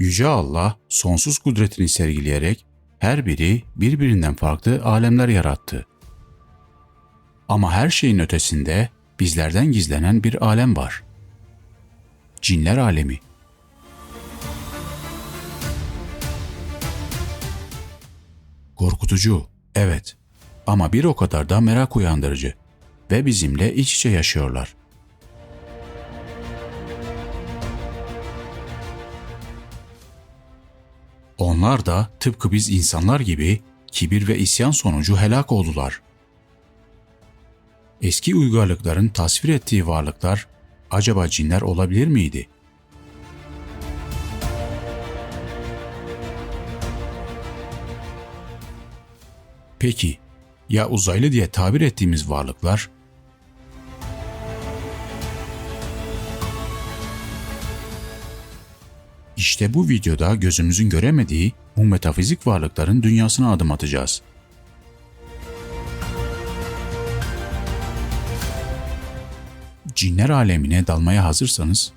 Yüce Allah sonsuz kudretini sergileyerek her biri birbirinden farklı alemler yarattı. Ama her şeyin ötesinde bizlerden gizlenen bir alem var. Cinler alemi. Korkutucu, evet. Ama bir o kadar da merak uyandırıcı ve bizimle iç içe yaşıyorlar. Onlar da tıpkı biz insanlar gibi kibir ve isyan sonucu helak oldular. Eski uygarlıkların tasvir ettiği varlıklar acaba cinler olabilir miydi? Peki ya uzaylı diye tabir ettiğimiz varlıklar? İşte bu videoda gözümüzün göremediği bu metafizik varlıkların dünyasına adım atacağız. Cinler alemine dalmaya hazırsanız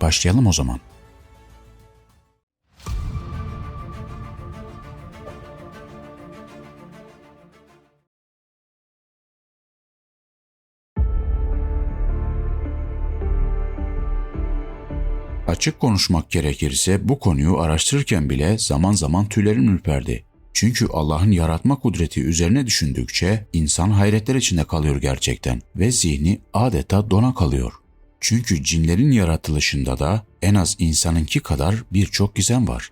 başlayalım o zaman. Açık konuşmak gerekirse bu konuyu araştırırken bile zaman zaman tüylerim ürperdi. Çünkü Allah'ın yaratma kudreti üzerine düşündükçe insan hayretler içinde kalıyor gerçekten ve zihni adeta dona kalıyor. Çünkü cinlerin yaratılışında da en az insanınki kadar birçok gizem var.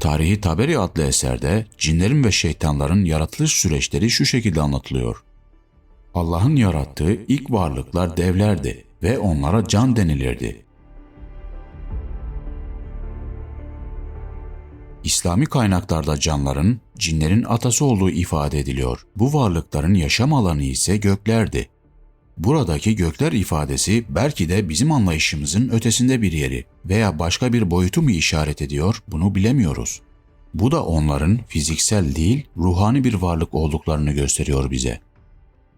Tarihi Taberi adlı eserde cinlerin ve şeytanların yaratılış süreçleri şu şekilde anlatılıyor. Allah'ın yarattığı ilk varlıklar devlerdi ve onlara can denilirdi. İslami kaynaklarda canların, cinlerin atası olduğu ifade ediliyor. Bu varlıkların yaşam alanı ise göklerdi. Buradaki gökler ifadesi belki de bizim anlayışımızın ötesinde bir yeri veya başka bir boyutu mu işaret ediyor bunu bilemiyoruz. Bu da onların fiziksel değil ruhani bir varlık olduklarını gösteriyor bize.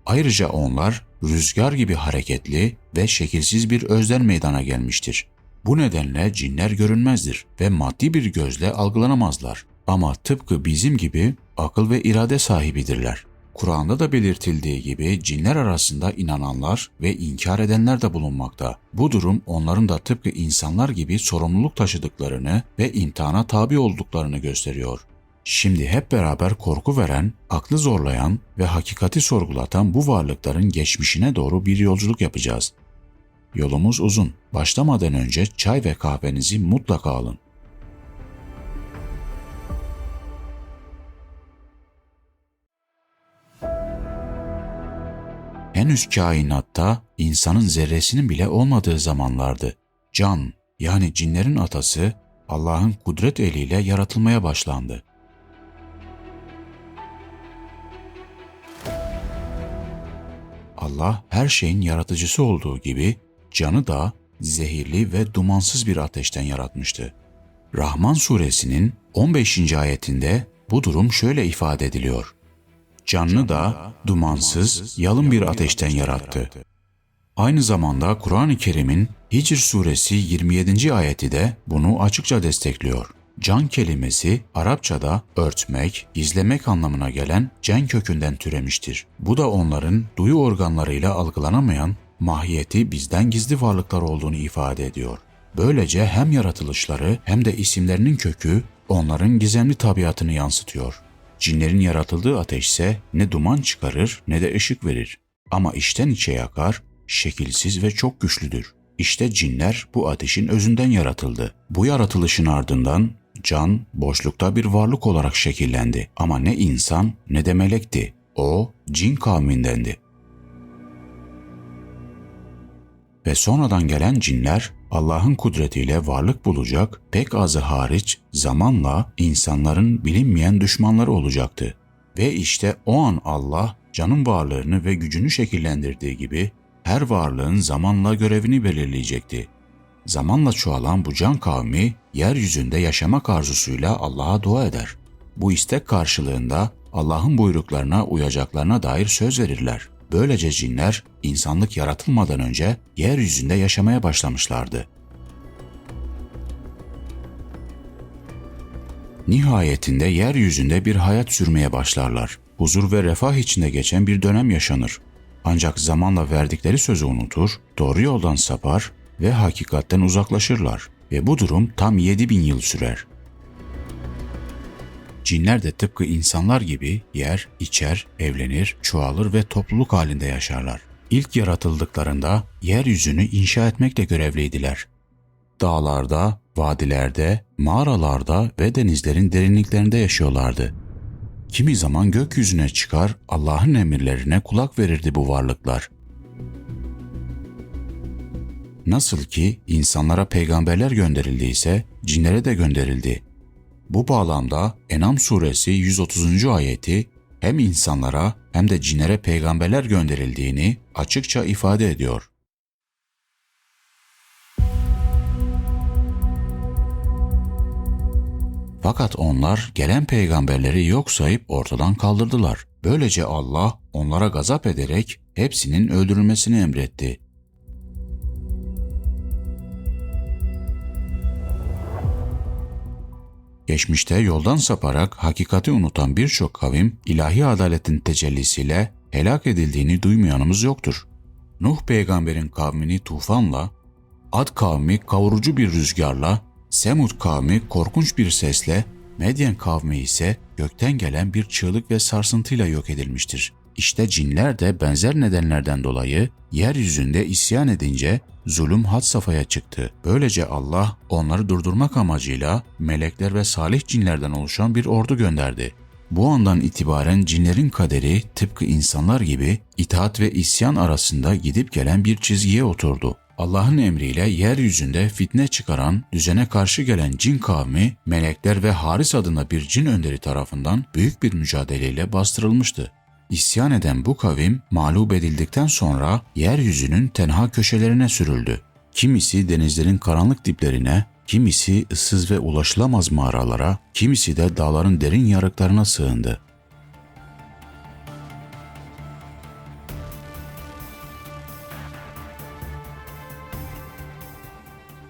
Ayrıca onlar rüzgar gibi hareketli ve şekilsiz bir özler meydana gelmiştir. Bu nedenle cinler görünmezdir ve maddi bir gözle algılanamazlar. Ama tıpkı bizim gibi akıl ve irade sahibidirler. Kur'an'da da belirtildiği gibi cinler arasında inananlar ve inkar edenler de bulunmakta. Bu durum onların da tıpkı insanlar gibi sorumluluk taşıdıklarını ve imtihana tabi olduklarını gösteriyor. Şimdi hep beraber korku veren, aklı zorlayan ve hakikati sorgulatan bu varlıkların geçmişine doğru bir yolculuk yapacağız. Yolumuz uzun. Başlamadan önce çay ve kahvenizi mutlaka alın. Henüz kainatta insanın zerresinin bile olmadığı zamanlardı. Can yani cinlerin atası Allah'ın kudret eliyle yaratılmaya başlandı. Allah her şeyin yaratıcısı olduğu gibi canı da zehirli ve dumansız bir ateşten yaratmıştı. Rahman suresinin 15. ayetinde bu durum şöyle ifade ediliyor. Canlı da dumansız, yalın bir ateşten yarattı. Aynı zamanda Kur'an-ı Kerim'in Hicr suresi 27. ayeti de bunu açıkça destekliyor. Can kelimesi Arapçada örtmek, gizlemek anlamına gelen cen kökünden türemiştir. Bu da onların duyu organlarıyla algılanamayan mahiyeti bizden gizli varlıklar olduğunu ifade ediyor. Böylece hem yaratılışları hem de isimlerinin kökü onların gizemli tabiatını yansıtıyor. Cinlerin yaratıldığı ateş ise ne duman çıkarır ne de ışık verir. Ama içten içe yakar, şekilsiz ve çok güçlüdür. İşte cinler bu ateşin özünden yaratıldı. Bu yaratılışın ardından can boşlukta bir varlık olarak şekillendi. Ama ne insan ne de melekti. O cin kavmindendi. Ve sonradan gelen cinler Allah'ın kudretiyle varlık bulacak, pek azı hariç zamanla insanların bilinmeyen düşmanları olacaktı. Ve işte o an Allah canın varlığını ve gücünü şekillendirdiği gibi her varlığın zamanla görevini belirleyecekti. Zamanla çoğalan bu can kavmi yeryüzünde yaşamak arzusuyla Allah'a dua eder. Bu istek karşılığında Allah'ın buyruklarına uyacaklarına dair söz verirler. Böylece cinler insanlık yaratılmadan önce yeryüzünde yaşamaya başlamışlardı. Nihayetinde yeryüzünde bir hayat sürmeye başlarlar. Huzur ve refah içinde geçen bir dönem yaşanır. Ancak zamanla verdikleri sözü unutur, doğru yoldan sapar ve hakikatten uzaklaşırlar. Ve bu durum tam 7000 yıl sürer. Cinler de tıpkı insanlar gibi yer, içer, evlenir, çoğalır ve topluluk halinde yaşarlar. İlk yaratıldıklarında yeryüzünü inşa etmekle görevliydiler. Dağlarda, vadilerde, mağaralarda ve denizlerin derinliklerinde yaşıyorlardı. Kimi zaman gökyüzüne çıkar, Allah'ın emirlerine kulak verirdi bu varlıklar. Nasıl ki insanlara peygamberler gönderildiyse cinlere de gönderildi. Bu bağlamda Enam suresi 130. ayeti hem insanlara hem de cinlere peygamberler gönderildiğini açıkça ifade ediyor. Fakat onlar gelen peygamberleri yok sayıp ortadan kaldırdılar. Böylece Allah onlara gazap ederek hepsinin öldürülmesini emretti. Geçmişte yoldan saparak hakikati unutan birçok kavim ilahi adaletin tecellisiyle helak edildiğini duymayanımız yoktur. Nuh peygamberin kavmini tufanla, Ad kavmi kavurucu bir rüzgarla, Semud kavmi korkunç bir sesle, Medyen kavmi ise gökten gelen bir çığlık ve sarsıntıyla yok edilmiştir. İşte cinler de benzer nedenlerden dolayı yeryüzünde isyan edince zulüm had safhaya çıktı. Böylece Allah onları durdurmak amacıyla melekler ve salih cinlerden oluşan bir ordu gönderdi. Bu andan itibaren cinlerin kaderi tıpkı insanlar gibi itaat ve isyan arasında gidip gelen bir çizgiye oturdu. Allah'ın emriyle yeryüzünde fitne çıkaran, düzene karşı gelen cin kavmi, melekler ve Haris adında bir cin önderi tarafından büyük bir mücadeleyle bastırılmıştı. İsyan eden bu kavim mağlup edildikten sonra yeryüzünün tenha köşelerine sürüldü. Kimisi denizlerin karanlık diplerine, kimisi ıssız ve ulaşılamaz mağaralara, kimisi de dağların derin yarıklarına sığındı.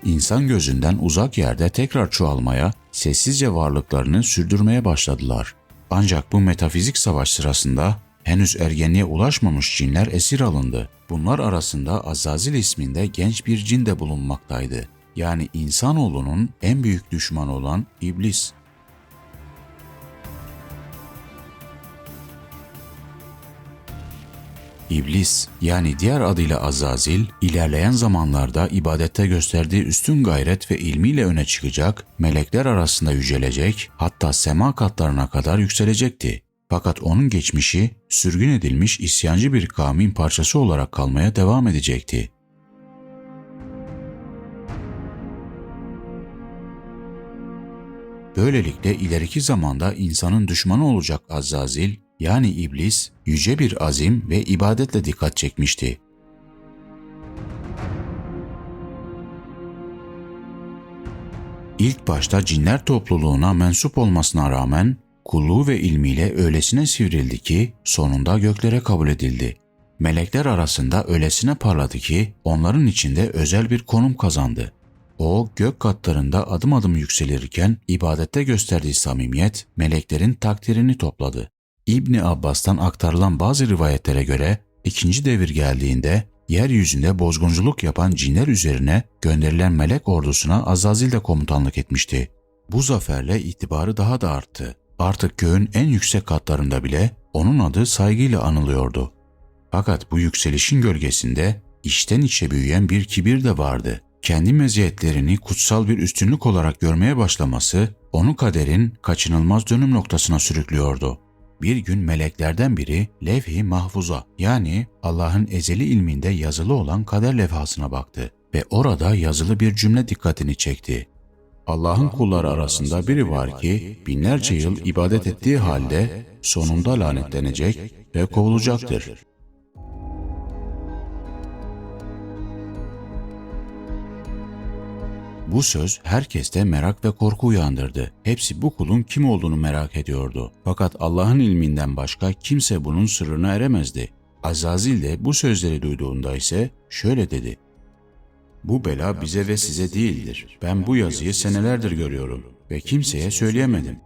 İnsan gözünden uzak yerde tekrar çoğalmaya, sessizce varlıklarını sürdürmeye başladılar. Ancak bu metafizik savaş sırasında henüz ergenliğe ulaşmamış cinler esir alındı. Bunlar arasında Azazil isminde genç bir cin de bulunmaktaydı. Yani insanoğlunun en büyük düşmanı olan iblis. İblis yani diğer adıyla Azazil, ilerleyen zamanlarda ibadette gösterdiği üstün gayret ve ilmiyle öne çıkacak, melekler arasında yücelecek, hatta sema katlarına kadar yükselecekti. Fakat onun geçmişi sürgün edilmiş isyancı bir kavmin parçası olarak kalmaya devam edecekti. Böylelikle ileriki zamanda insanın düşmanı olacak Azzazil, yani iblis, yüce bir azim ve ibadetle dikkat çekmişti. İlk başta cinler topluluğuna mensup olmasına rağmen kulluğu ve ilmiyle öylesine sivrildi ki sonunda göklere kabul edildi. Melekler arasında öylesine parladı ki onların içinde özel bir konum kazandı. O gök katlarında adım adım yükselirken ibadette gösterdiği samimiyet meleklerin takdirini topladı. İbni Abbas'tan aktarılan bazı rivayetlere göre ikinci devir geldiğinde yeryüzünde bozgunculuk yapan cinler üzerine gönderilen melek ordusuna Azazil de komutanlık etmişti. Bu zaferle itibarı daha da arttı. Artık göğün en yüksek katlarında bile onun adı saygıyla anılıyordu. Fakat bu yükselişin gölgesinde içten içe büyüyen bir kibir de vardı. Kendi meziyetlerini kutsal bir üstünlük olarak görmeye başlaması onu kaderin kaçınılmaz dönüm noktasına sürüklüyordu. Bir gün meleklerden biri levh-i mahfuza yani Allah'ın ezeli ilminde yazılı olan kader levhasına baktı ve orada yazılı bir cümle dikkatini çekti. Allah'ın kulları arasında biri var ki binlerce yıl ibadet ettiği halde sonunda lanetlenecek ve kovulacaktır. Bu söz herkeste merak ve korku uyandırdı. Hepsi bu kulun kim olduğunu merak ediyordu. Fakat Allah'ın ilminden başka kimse bunun sırrına eremezdi. Azazil de bu sözleri duyduğunda ise şöyle dedi. Bu bela bize ve size değildir. Ben bu yazıyı senelerdir görüyorum. ve kimseye söyleyemedim.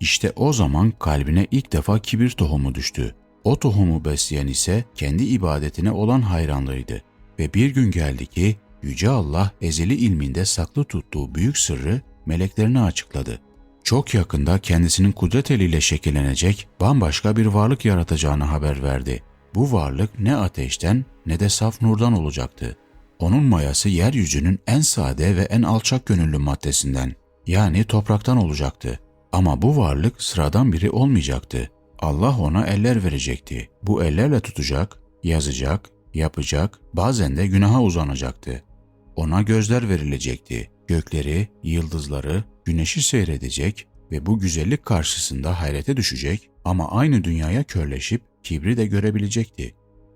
İşte o zaman kalbine ilk defa kibir tohumu düştü. O tohumu besleyen ise kendi ibadetine olan hayranlığıydı. Ve bir gün geldi ki Yüce Allah ezeli ilminde saklı tuttuğu büyük sırrı meleklerine açıkladı. Çok yakında kendisinin kudret eliyle şekillenecek bambaşka bir varlık yaratacağını haber verdi. Bu varlık ne ateşten ne de saf nurdan olacaktı. Onun mayası yeryüzünün en sade ve en alçak gönüllü maddesinden yani topraktan olacaktı. Ama bu varlık sıradan biri olmayacaktı. Allah ona eller verecekti. Bu ellerle tutacak, yazacak, yapacak, bazen de günaha uzanacaktı. Ona gözler verilecekti. Gökleri, yıldızları, güneşi seyredecek ve bu güzellik karşısında hayrete düşecek ama aynı dünyaya körleşip kibri de görebilecekti.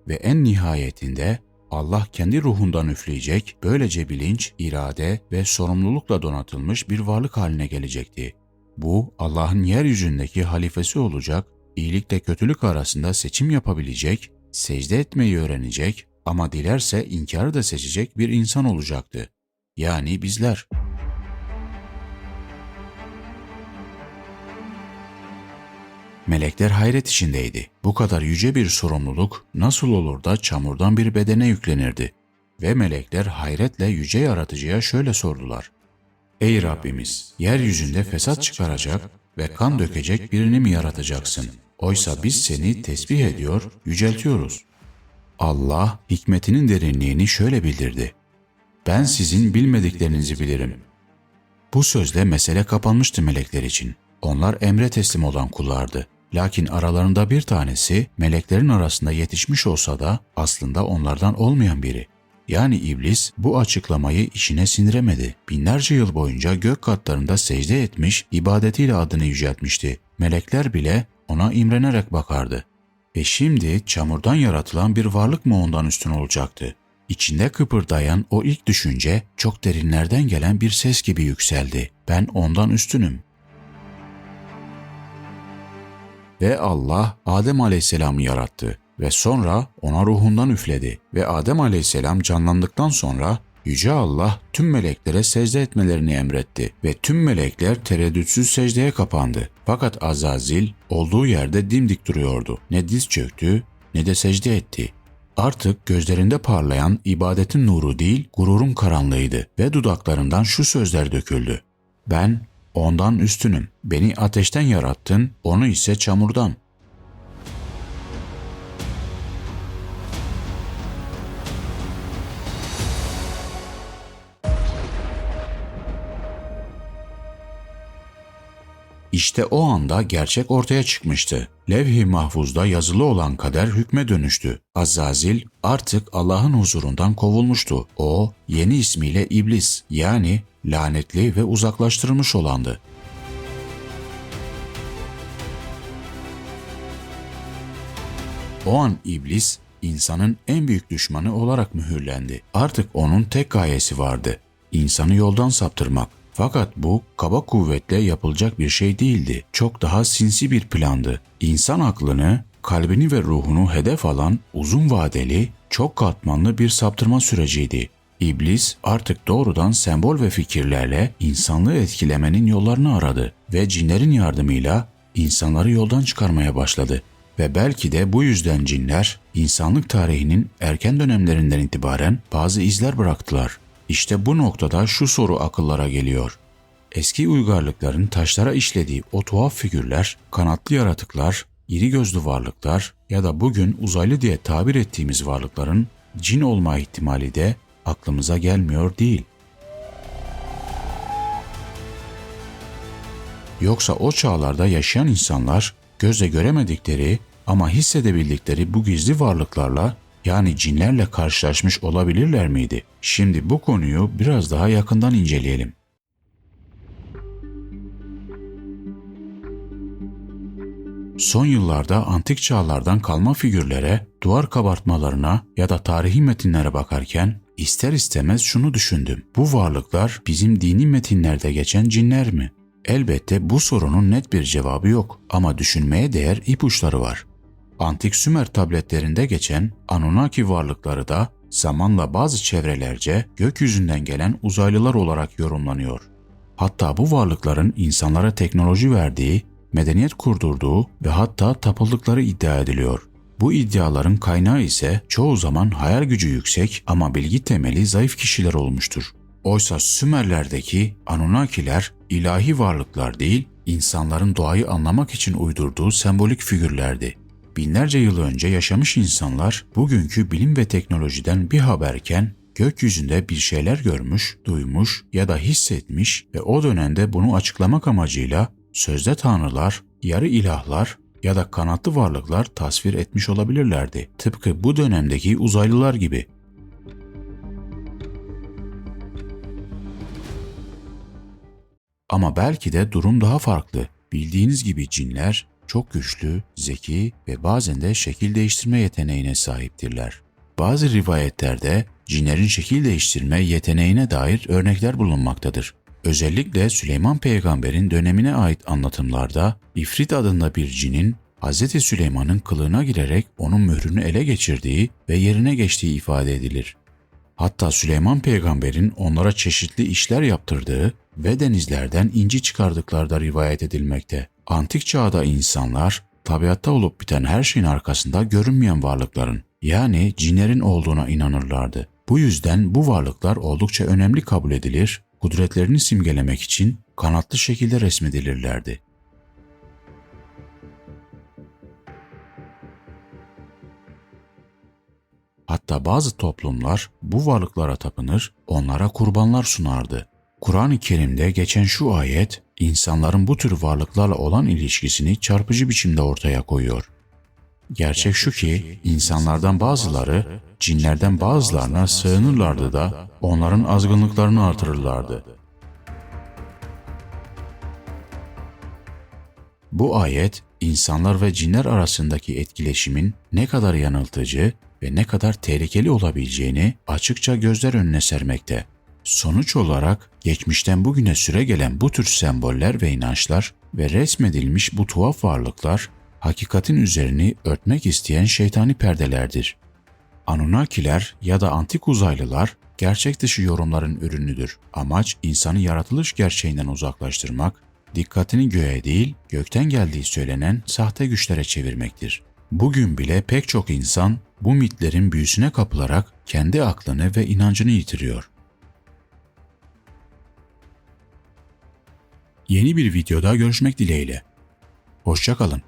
Ve en nihayetinde Allah kendi ruhundan üfleyecek, böylece bilinç, irade ve sorumlulukla donatılmış bir varlık haline gelecekti. Bu Allah'ın yeryüzündeki halifesi olacak, iyilikle kötülük arasında seçim yapabilecek, secde etmeyi öğrenecek ama dilerse inkarı da seçecek bir insan olacaktı. Yani bizler. Melekler hayret içindeydi. Bu kadar yüce bir sorumluluk nasıl olur da çamurdan bir bedene yüklenirdi? Ve melekler hayretle yüce yaratıcıya şöyle sordular. Ey Rabbimiz, yeryüzünde fesat çıkaracak ve kan dökecek birini mi yaratacaksın? Oysa biz seni tesbih ediyor, yüceltiyoruz. Allah hikmetinin derinliğini şöyle bildirdi. Ben sizin bilmediklerinizi bilirim. Bu sözle mesele kapanmıştı melekler için. Onlar emre teslim olan kullardı. Lakin aralarında bir tanesi meleklerin arasında yetişmiş olsa da aslında onlardan olmayan biri. Yani iblis bu açıklamayı içine sindiremedi. Binlerce yıl boyunca gök katlarında secde etmiş, ibadetiyle adını yüceltmişti. Melekler bile ona imrenerek bakardı. Ve şimdi çamurdan yaratılan bir varlık mı ondan üstün olacaktı? İçinde kıpırdayan o ilk düşünce çok derinlerden gelen bir ses gibi yükseldi. Ben ondan üstünüm. Ve Allah Adem Aleyhisselam'ı yarattı ve sonra ona ruhundan üfledi ve Adem Aleyhisselam canlandıktan sonra Yüce Allah tüm meleklere secde etmelerini emretti ve tüm melekler tereddütsüz secdeye kapandı. Fakat Azazil olduğu yerde dimdik duruyordu. Ne diz çöktü ne de secde etti. Artık gözlerinde parlayan ibadetin nuru değil gururun karanlığıydı ve dudaklarından şu sözler döküldü. Ben ondan üstünüm. Beni ateşten yarattın, onu ise çamurdan. İşte o anda gerçek ortaya çıkmıştı. Levh-i mahfuzda yazılı olan kader hükme dönüştü. Azzazil artık Allah'ın huzurundan kovulmuştu. O yeni ismiyle iblis yani lanetli ve uzaklaştırılmış olandı. O an iblis insanın en büyük düşmanı olarak mühürlendi. Artık onun tek gayesi vardı. İnsanı yoldan saptırmak. Fakat bu kaba kuvvetle yapılacak bir şey değildi. Çok daha sinsi bir plandı. İnsan aklını, kalbini ve ruhunu hedef alan uzun vadeli, çok katmanlı bir saptırma süreciydi. İblis artık doğrudan sembol ve fikirlerle insanlığı etkilemenin yollarını aradı ve cinlerin yardımıyla insanları yoldan çıkarmaya başladı. Ve belki de bu yüzden cinler insanlık tarihinin erken dönemlerinden itibaren bazı izler bıraktılar. İşte bu noktada şu soru akıllara geliyor. Eski uygarlıkların taşlara işlediği o tuhaf figürler, kanatlı yaratıklar, iri gözlü varlıklar ya da bugün uzaylı diye tabir ettiğimiz varlıkların cin olma ihtimali de aklımıza gelmiyor değil. Yoksa o çağlarda yaşayan insanlar gözle göremedikleri ama hissedebildikleri bu gizli varlıklarla yani cinlerle karşılaşmış olabilirler miydi? Şimdi bu konuyu biraz daha yakından inceleyelim. Son yıllarda antik çağlardan kalma figürlere, duvar kabartmalarına ya da tarihi metinlere bakarken ister istemez şunu düşündüm. Bu varlıklar bizim dini metinlerde geçen cinler mi? Elbette bu sorunun net bir cevabı yok ama düşünmeye değer ipuçları var. Antik Sümer tabletlerinde geçen Anunnaki varlıkları da zamanla bazı çevrelerce gökyüzünden gelen uzaylılar olarak yorumlanıyor. Hatta bu varlıkların insanlara teknoloji verdiği, medeniyet kurdurduğu ve hatta tapıldıkları iddia ediliyor. Bu iddiaların kaynağı ise çoğu zaman hayal gücü yüksek ama bilgi temeli zayıf kişiler olmuştur. Oysa Sümerlerdeki Anunnakiler ilahi varlıklar değil, insanların doğayı anlamak için uydurduğu sembolik figürlerdi. Binlerce yıl önce yaşamış insanlar bugünkü bilim ve teknolojiden bir haberken gökyüzünde bir şeyler görmüş, duymuş ya da hissetmiş ve o dönemde bunu açıklamak amacıyla sözde tanrılar, yarı ilahlar ya da kanatlı varlıklar tasvir etmiş olabilirlerdi. Tıpkı bu dönemdeki uzaylılar gibi. Ama belki de durum daha farklı. Bildiğiniz gibi cinler çok güçlü, zeki ve bazen de şekil değiştirme yeteneğine sahiptirler. Bazı rivayetlerde cinlerin şekil değiştirme yeteneğine dair örnekler bulunmaktadır. Özellikle Süleyman peygamberin dönemine ait anlatımlarda İfrit adında bir cinin Hz. Süleyman'ın kılığına girerek onun mührünü ele geçirdiği ve yerine geçtiği ifade edilir. Hatta Süleyman peygamberin onlara çeşitli işler yaptırdığı ve denizlerden inci çıkardıkları da rivayet edilmekte. Antik çağda insanlar tabiatta olup biten her şeyin arkasında görünmeyen varlıkların yani cinlerin olduğuna inanırlardı. Bu yüzden bu varlıklar oldukça önemli kabul edilir, kudretlerini simgelemek için kanatlı şekilde resmedilirlerdi. Hatta bazı toplumlar bu varlıklara tapınır, onlara kurbanlar sunardı. Kur'an-ı Kerim'de geçen şu ayet, insanların bu tür varlıklarla olan ilişkisini çarpıcı biçimde ortaya koyuyor. Gerçek şu ki insanlardan bazıları cinlerden bazılarına sığınırlardı da onların azgınlıklarını artırırlardı. Bu ayet insanlar ve cinler arasındaki etkileşimin ne kadar yanıltıcı ve ne kadar tehlikeli olabileceğini açıkça gözler önüne sermekte. Sonuç olarak geçmişten bugüne süre gelen bu tür semboller ve inançlar ve resmedilmiş bu tuhaf varlıklar hakikatin üzerini örtmek isteyen şeytani perdelerdir. Anunnakiler ya da antik uzaylılar gerçek dışı yorumların ürünüdür. Amaç insanı yaratılış gerçeğinden uzaklaştırmak, dikkatini göğe değil gökten geldiği söylenen sahte güçlere çevirmektir. Bugün bile pek çok insan bu mitlerin büyüsüne kapılarak kendi aklını ve inancını yitiriyor. Yeni bir videoda görüşmek dileğiyle. Hoşçakalın.